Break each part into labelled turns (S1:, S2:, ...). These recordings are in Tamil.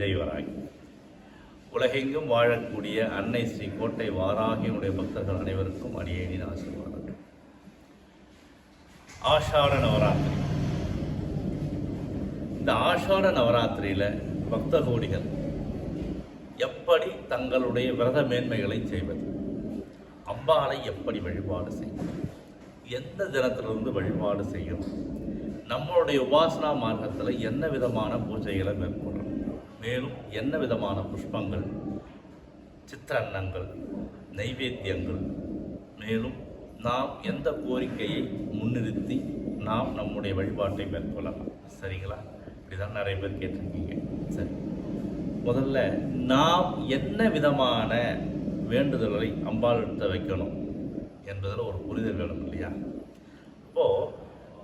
S1: ஜெய்வராய் உலகெங்கும் வாழக்கூடிய அன்னை ஸ்ரீ கோட்டை வாராகியனுடைய பக்தர்கள் அனைவருக்கும் அடியேனின் ஆசீர்வாதம் ஆஷாட நவராத்திரி. இந்த ஆஷாட நவராத்திரியில் பக்த கோடிகள் எப்படி தங்களுடைய விரத மேன்மைகளை செய்வது? அம்பாளை எப்படி வழிபாடு செய்வது? எந்த தினத்திலிருந்து வழிபாடு செய்யணும்? நம்மளுடைய உபாசனா மார்க்கத்தில் என்ன விதமான பூஜைகளை மேற்கொள்ளும் மேலும் என்ன விதமான புஷ்பங்கள் சித்திரன்னங்கள் நைவேத்தியங்கள்? மேலும் நாம் எந்த கோரிக்கையை முன்னிறுத்தி நாம் நம்முடைய வழிபாட்டை மேற்கொள்ளலாம். சரிங்களா? இப்படிதான் நிறைய பேர் கேட்டிருக்கீங்க. சரி. முதல்ல நாம் என்ன விதமான வேண்டுதல்களை அம்பாள் எடுத்து வைக்கணும் என்பதில் ஒரு புரிதல் வேணும் இல்லையா? இப்போது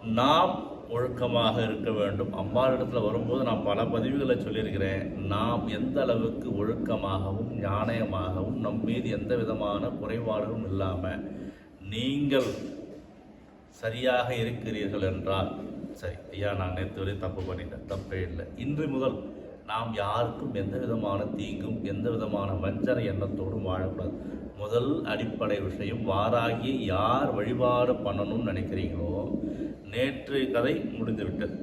S1: நாம் ஒழுக்கமாக இருக்க வேண்டும். அம்பாளிடத்தில் இடத்துல வரும்போது நான் பல பதிவுகளை சொல்லியிருக்கிறேன். நாம் எந்த அளவுக்கு ஒழுக்கமாகவும் ஞானயமாகவும் நம் மீது எந்த விதமான குறைபாடுகளும் இல்லாமல் நீங்கள் சரியாக இருக்கிறீர்கள் என்றால் சரி ஐயா நான் நேற்று வரை தப்பு பண்ணிட்டேன். தப்பே இல்லை. இன்று முதல் நாம் யாருக்கும் எந்த விதமான தீங்கும் எந்த விதமான வஞ்சனை எண்ணத்தோடும் வாழக்கூடாது. முதல் அடிப்படை விஷயம் வாராகி யார் வழிபாடு பண்ணணும்னு நினைக்கிறீங்களோ நேற்று கதை முடிந்துவிட்டது.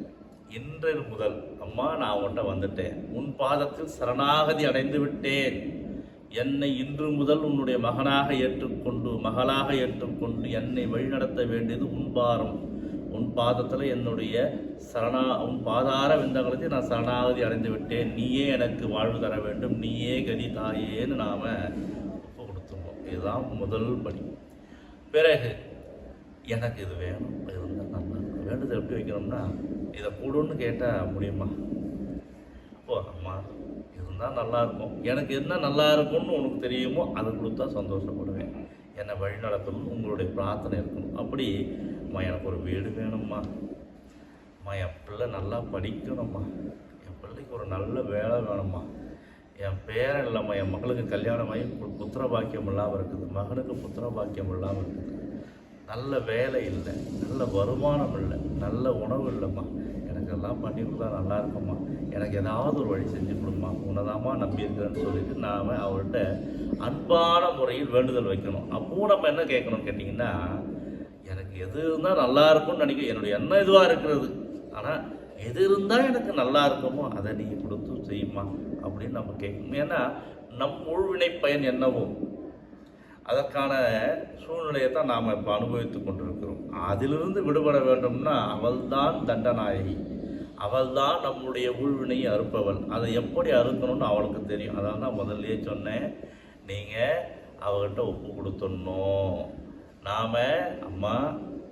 S1: இன்று முதல் அம்மா நான் உன்ட்ட வந்துட்டேன். உன் பாதத்தில் சரணாகதி அடைந்து விட்டேன். என்னை இன்று முதல் உன்னுடைய மகனாக ஏற்றுக்கொண்டு மகளாக ஏற்றுக்கொண்டு என்னை வழிநடத்த வேண்டியது உன் பாரம். உன் பாதத்தில் என்னுடைய சரணா உன் பாதார விந்தங்களுக்கு நான் சரணாகதி அடைந்து விட்டேன். நீயே எனக்கு வாழ்வு தர வேண்டும். நீயே கதி தாயேன்னு நாம் இதுதான் முதல் படி. பிறகு எனக்கு இது வேணும் இது இருந்தால் நல்லா வேண்டுதல் எப்படி வைக்கணும்னா இதை கூடுன்னு கேட்டால் முடியுமா? ஓ அம்மா இருந்தால் நல்லாயிருக்கும் எனக்கு என்ன நல்லா இருக்கும்னு உனக்கு தெரியுமோ அதை கொடுத்தா சந்தோஷப்படுவேன். என்னை வழி நடத்தணும்னு உங்களுடைய பிரார்த்தனை இருக்கணும். அப்படி அம்மா எனக்கு ஒரு வீடு வேணும்மா. அம்மா என் பிள்ளை நல்லா படிக்கணும்மா. என் பிள்ளைக்கு ஒரு நல்ல வேலை வேணும்மா. என் பேரன் இல்லாமல் என் மகளுக்கு கல்யாணமாகி பு- புத்திர பாக்கியம் இல்லாமல் இருக்குது. மகனுக்கு புத்திர பாக்கியம் இல்லாமல் இருக்குது. நல்ல வேலை இல்லை நல்ல வருமானம் இல்லை நல்ல உணவு இல்லைம்மா. எனக்கு எல்லாம் பண்ணி கொடுத்தா நல்லா இருக்கும்மா. எனக்கு ஏதாவது ஒரு வழி செஞ்சு கொடுமா உன்னதாம்மா நம்பி இருக்கிறேன்னு சொல்லிட்டு நாம் அவர்கிட்ட அன்பான முறையில் வேண்டுதல் வைக்கணும். அப்போ நம்ம என்ன கேட்கணும்னு கேட்டிங்கன்னா எனக்கு எது இருந்தால் நல்லா இருக்கும்னு நினைக்க என்னுடைய எண்ணம் இதுவாக இருக்கிறது. ஆனால் எது இருந்தால் எனக்கு நல்லா இருக்குமோ அதை நீங்கள் கொடுத்து செய்யுமா அப்படின்னு நம்ம கேட்கணும். ஏன்னா நம் உள்வினை பயன் என்னவோ அதற்கான சூழ்நிலையை தான் நாம் இப்போ அனுபவித்து கொண்டிருக்கிறோம். அதிலிருந்து விடுபட வேண்டும்னா அவள்தான் தண்டநாயகி. அவள்தான் நம்முடைய உள்வினையை அறுப்பவள். அதை எப்படி அறுக்கணும்னு அவளுக்கு தெரியும். அதான் தான் முதல்லையே சொன்னேன். நீங்கள் அவகிட்ட ஒப்பு கொடுத்துடணும். நாம் அம்மா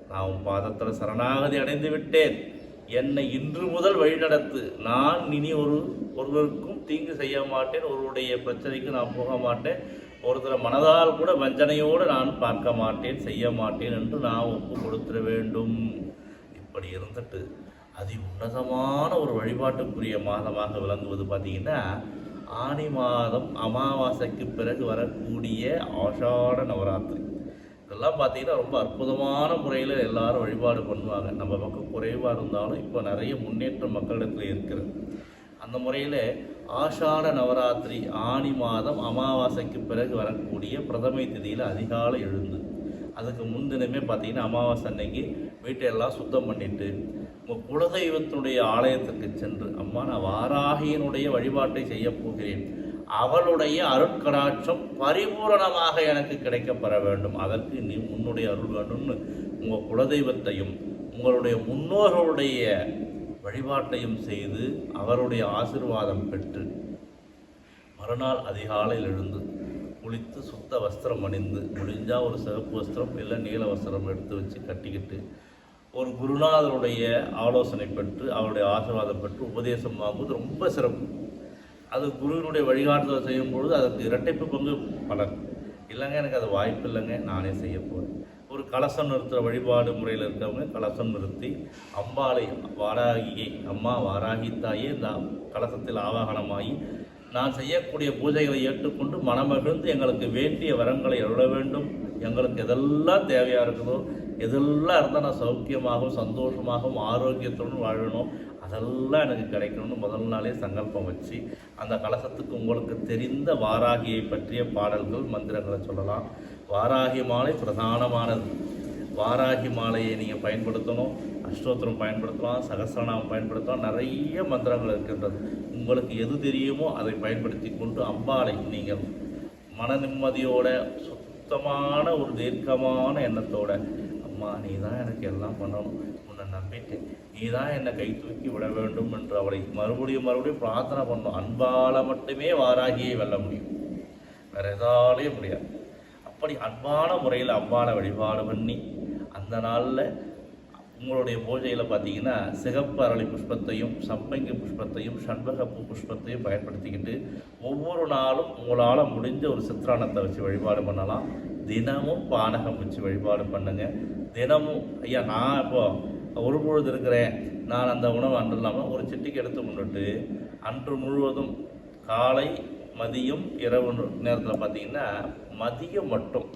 S1: நான் உன் பாதத்தில் சரணாகதி அடைந்து விட்டேன். என்னை இன்று முதல் வழிநடத்து. நான் இனி ஒரு ஒருவருக்கும் தீங்கு செய்ய மாட்டேன். ஒருவருடைய பிரச்சனைக்கு நான் போக மாட்டேன். ஒருத்தர் மனதால் கூட வஞ்சனையோடு நான் பார்க்க மாட்டேன் செய்ய மாட்டேன் என்று நான் ஒப்பு கொடுத்துட வேண்டும். இப்படி இருந்துட்டு அதி உன்னதமான ஒரு வழிபாட்டுக்குரிய மாதமாக விளங்குவது பார்த்தீங்கன்னா ஆனி மாதம் அமாவாசைக்கு பிறகு வரக்கூடிய ஆஷாட நவராத்திரி. இதெல்லாம் பார்த்தீங்கன்னா ரொம்ப அற்புதமான முறையில் எல்லாரும் வழிபாடு பண்ணுவாங்க. நம்ம பக்கம் குறைவாக இருந்தாலும் இப்போ நிறைய முன்னேற்றம் மக்களிடத்தில் இருக்கிறது. அந்த முறையில் ஆஷாட நவராத்திரி ஆனி மாதம் அமாவாசைக்கு பிறகு வரக்கூடிய பிரதமை திதியில் அதிகாலை எழுந்து அதுக்கு முன்தினமே பார்த்தீங்கன்னா அமாவாசை அன்னைக்கு வீட்டையெல்லாம் சுத்தம் பண்ணிட்டு உங்கள் குலதெய்வத்தினுடைய ஆலயத்துக்கு சென்று அம்மா நான் வாராகியனுடைய வழிபாட்டை செய்யப் போகிறேன். அவளுடைய அருட்கடாட்சம் பரிபூரணமாக எனக்கு கிடைக்கப்பெற வேண்டும். அதற்கு நீ உன்னுடைய அருள் வேண்டும்னு உங்கள் குலதெய்வத்தையும் உங்களுடைய முன்னோர்களுடைய வழிபாட்டையும் செய்து அவருடைய ஆசீர்வாதம் பெற்று மறுநாள் அதிகாலையில் எழுந்து குளித்து சுத்த வஸ்திரம் அணிந்து முடிஞ்சால் ஒரு சிவப்பு வஸ்திரம் இல்லை நீல வஸ்திரம் எடுத்து வச்சு கட்டிக்கிட்டு ஒரு குருநாதருடைய ஆலோசனை பெற்று அவருடைய ஆசீர்வாதம் பெற்று உபதேசம் வாங்குவது ரொம்ப சிறப்பு. அது குருவினுடைய வழிகாட்டுதல் செய்யும் பொழுது அதற்கு இரட்டைப்பு பங்கு பலன். இல்லைங்க எனக்கு அது வாய்ப்பு இல்லைங்க நானே செய்ய போகிறேன் ஒரு கலசம் நிறுத்துகிற வழிபாடு முறையில் இருக்கிறவங்க கலசம் நிறுத்தி அம்பாளை வாராகியை அம்மா வாராகி தாயே இந்த கலசத்தில் ஆவாகனமாகி நான் செய்யக்கூடிய பூஜைகளை ஏற்றுக்கொண்டு மனமகிழ்ந்து எங்களுக்கு வேண்டிய வரங்களை அருள வேண்டும். எங்களுக்கு எதெல்லாம் தேவையாக இருக்குதோ எதெல்லாம் இருந்தால் நான் சௌக்கியமாகவும் சந்தோஷமாகவும் ஆரோக்கியத்துடன் வாழணும் அதெல்லாம் எனக்கு கிடைக்கணும்னு முதல் நாளே சங்கல்பம் வச்சு அந்த கலசத்துக்கு உங்களுக்கு தெரிந்த வாராகியை பற்றிய பாடல்கள் மந்திரங்களை சொல்லலாம். வாராகி மாலை பிரதானமானது. வாராகி மாலையை நீங்கள் பயன்படுத்தணும் அஷ்டோத்திரம் பயன்படுத்தலாம் சகசிரநாமம் பயன்படுத்தலாம் நிறைய மந்திரங்கள் இருக்கின்றது. உங்களுக்கு எது தெரியுமோ அதை பயன்படுத்தி கொண்டு அம்பாலை நீங்கள் மன நிம்மதியோட சுத்தமான ஒரு தீர்க்கமான எண்ணத்தோட அம்மா நீ தான் எனக்கு எல்லாம் பண்ணணும். உன்னை நம்பிட்டேன். நீ தான் என்னை கை தூக்கி விட வேண்டும் என்று அவளை மறுபடியும் மறுபடியும் பிரார்த்தனை பண்ணணும். அன்பால் மட்டுமே வாராகியை வெல்ல முடியும். வேற எதாலையும் முடியாது. அப்படி அன்பான முறையில் அம்பாவை வழிபாடு பண்ணி அந்த நாளில் உங்களுடைய பூஜையில் பார்த்தீங்கன்னா சிகப்பு அரளி புஷ்பத்தையும் சம்பங்கி புஷ்பத்தையும் சண்பகப்பு புஷ்பத்தையும் பயன்படுத்திக்கிட்டு ஒவ்வொரு நாளும் உங்களால் முடிஞ்ச ஒரு சித்திரானத்தை வச்சு வழிபாடு பண்ணலாம். தினமும் பானகம் வச்சு வழிபாடு பண்ணுங்க. தினமும் ஐயா நான் இப்போ ஒரு பொழுது இருக்கிறேன். நான் அந்த உணவு அன்று இல்லாமல் ஒரு சிட்டிக்கு எடுத்து முன்னிட்டு அன்று முழுவதும் காலை மதியம் இரவு நேரத்தில் பார்த்தீங்கன்னா மதியம் மட்டும்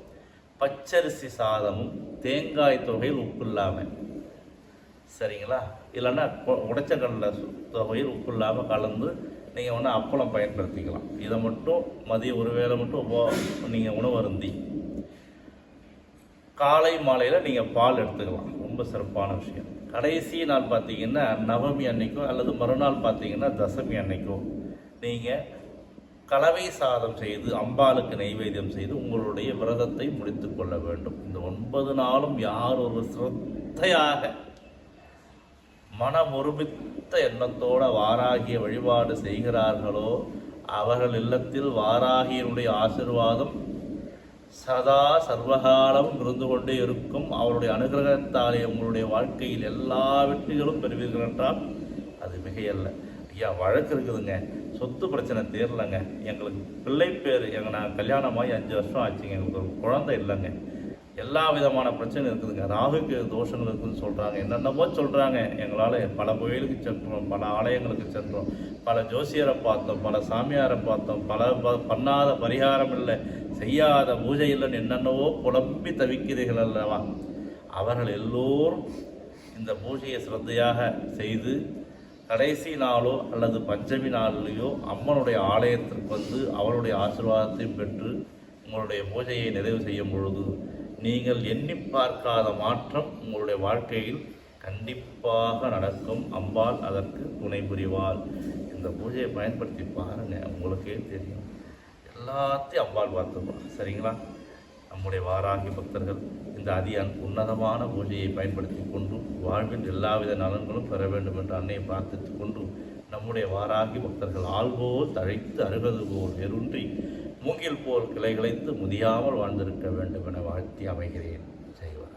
S1: பச்சரிசி சாதமும் தேங்காய் தொகையில் உப்பு இல்லாமல் சரிங்களா? இல்லைன்னா உடைச்ச கடலை சு- தொகையில் உப்பு இல்லாமல் கலந்து நீங்கள் ஒன்று அப்பளம் பயன்படுத்திக்கலாம். இதை மட்டும் மதியம் ஒரு வேளை மட்டும் நீங்கள் உணவருந்தி. காலை மாலையில் நீங்கள் பால் எடுத்துக்கலாம். ரொம்ப சிறப்பான விஷயம். கடைசி நாள் பார்த்தீங்கன்னா நவமி அன்னைக்கோ அல்லது மறுநாள் பார்த்தீங்கன்னா தசமி அன்னைக்கோ நீங்கள் கலவை சாதம் செய்து அம்பாளுக்கு நைவேத்தியம் செய்து உங்களுடைய விரதத்தை முடித்து கொள்ள வேண்டும். இந்த ஒன்பது நாளும் யார் ஒரு சிரத்தையாக மனமொருமித்த எண்ணத்தோட வாராகிய வழிபாடு செய்கிறார்களோ அவர்கள் இல்லத்தில் வாராகியனுடைய ஆசிர்வாதம் சதா சர்வகாலம் இருந்து கொண்டே இருக்கும். அவருடைய அனுகிரகத்தாலே உங்களுடைய வாழ்க்கையில் எல்லா வெற்றிகளும் பெறுவீர்கள் என்றால் அது மிகையல்ல. ஐயா வழக்கு இருக்குதுங்க. சொத்து பிரச்சனை தீரலைங்க. எங்களுக்கு பிள்ளை பேர் எங்கள் நான் கல்யாணமாகி அஞ்சு வருஷம் ஆச்சுங்க. எங்களுக்கு ஒரு குழந்தை இல்லைங்க. எல்லா விதமான பிரச்சனை இருக்குதுங்க. ராகுக்கு தோஷங்கள் இருக்குதுன்னு சொல்கிறாங்க என்னென்னமோ சொல்கிறாங்க எங்களால் பல கோயிலுக்கு சென்றோம் பல ஆலயங்களுக்கு சென்றோம். பல ஜோசியரை பார்த்தோம் பல சாமியாரை பார்த்தோம். பல ப- பண்ணாத பரிகாரம் இல்லை செய்யாத பூஜை இல்லைன்னு என்னென்னவோ புலம்பி தவிக்கிறீர்கள் அல்லவா? அவர்கள் எல்லோரும் இந்த பூஜையை சிரத்தையாக செய்து கடைசி நாளோ அல்லது பஞ்சமி நாளிலேயோ அம்மனுடைய ஆலயத்திற்கு வந்து அவருடைய ஆசீர்வாதத்தையும் பெற்று உங்களுடைய பூஜையை நிறைவு செய்யும் பொழுது நீங்கள் எண்ணி பார்க்காத மாற்றம் உங்களுடைய வாழ்க்கையில் கண்டிப்பாக நடக்கும். அம்பாள் அதற்கு துணை புரிவாள். இந்த பூஜையை பயன்படுத்தி பாருங்கள் உங்களுக்கே தெரியும். எல்லாத்தையும் அம்பாள் பார்த்துப்பா. சரிங்களா? நம்முடைய வாராகி பக்தர்கள் இந்த அதி உன்னதமான பூஜையை பயன்படுத்தி கொண்டு வாழ்வில் எல்லாவித நலன்களும் பெற வேண்டும் என்று அன்னையை பிரார்த்தித்து கொண்டு நம்முடைய வாராகி பக்தர்கள் ஆள்போல் தழைத்து அருகது போல் வெறுன்றி மூங்கில் போல் கிளைகளைத்து முதியாமல் வாழ்ந்திருக்க வேண்டும் என வாழ்த்தி அமைகிறேன். செய்வார்